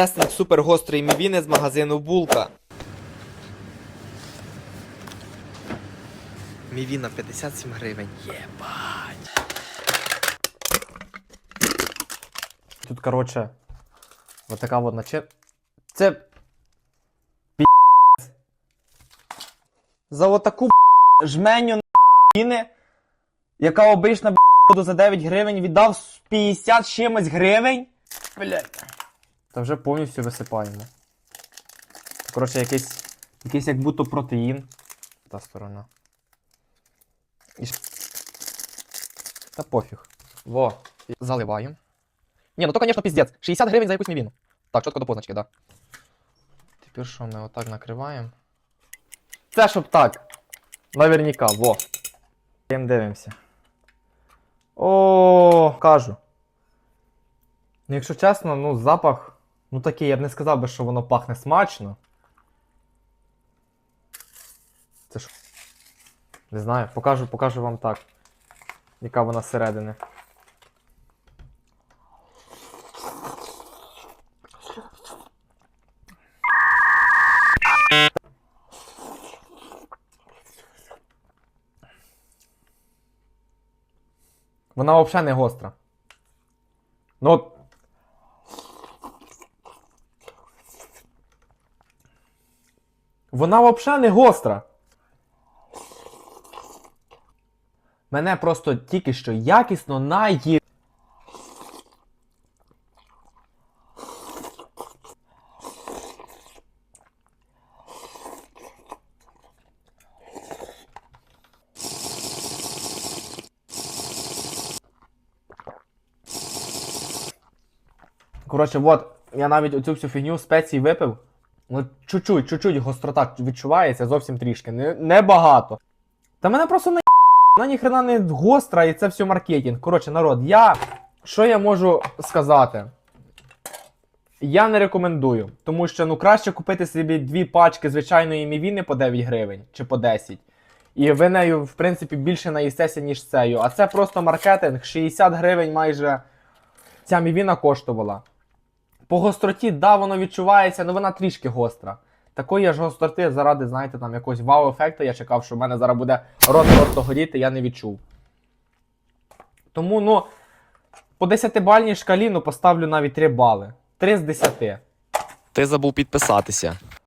Тестинг супергострої мівіни з магазину Булка. Мівіна 57 гривень. Єбать. Тут, коротше, вот така вот наче. Це. Пі. За отаку жменю на яка обична за 9 гривень, віддав 50 чимось гривень. Блять. Та вже повністю висипаємо. Коротше, якийсь. Якийсь як будто протеїн. Та сторона. І... Та пофіг. Во. Заливаємо. Ні, ну то, конечно, піздець. 60 гривень за якусь мівіну. Так, чітко до позначки, да. Тепер що ми отак накриваємо? Це щоб так. Наверняка, во. Їм дивимося. О, кажу. Ну, якщо чесно, ну, запах. Ну такий, я б не сказав би, що воно пахне смачно. Це що? Не знаю, покажу, покажу вам так. Яка вона зсередини. Вона взагалі не гостра. Ну. Вона взагалі не гостра. Мене просто тільки що якісно наї. Коротше, от, я навіть оцю всю фігню спеції випив. Ну, чуть-чуть, чуть-чуть гострота відчувається, зовсім трішки. Не, не багато. Та мене просто на вона ніхрена не гостра, і це все маркетинг. Коротше, народ, я. Що я можу сказати? Я не рекомендую, тому що ну краще купити собі дві пачки звичайної мівіни по 9 гривень чи по 10. І ви нею, в принципі, більше наїстеся, ніж цею. А це просто маркетинг. 60 гривень майже ця мівіна коштувала. По гостроті, да, воно відчувається, але вона трішки гостра. Такої ж гостроти заради, знаєте, там якогось вау-ефекту я чекав, що в мене зараз буде рот просто горіти, я не відчув. Тому, ну, по 10-бальній шкалі ну, поставлю навіть 3 бали. 3 з 10. Ти забув підписатися.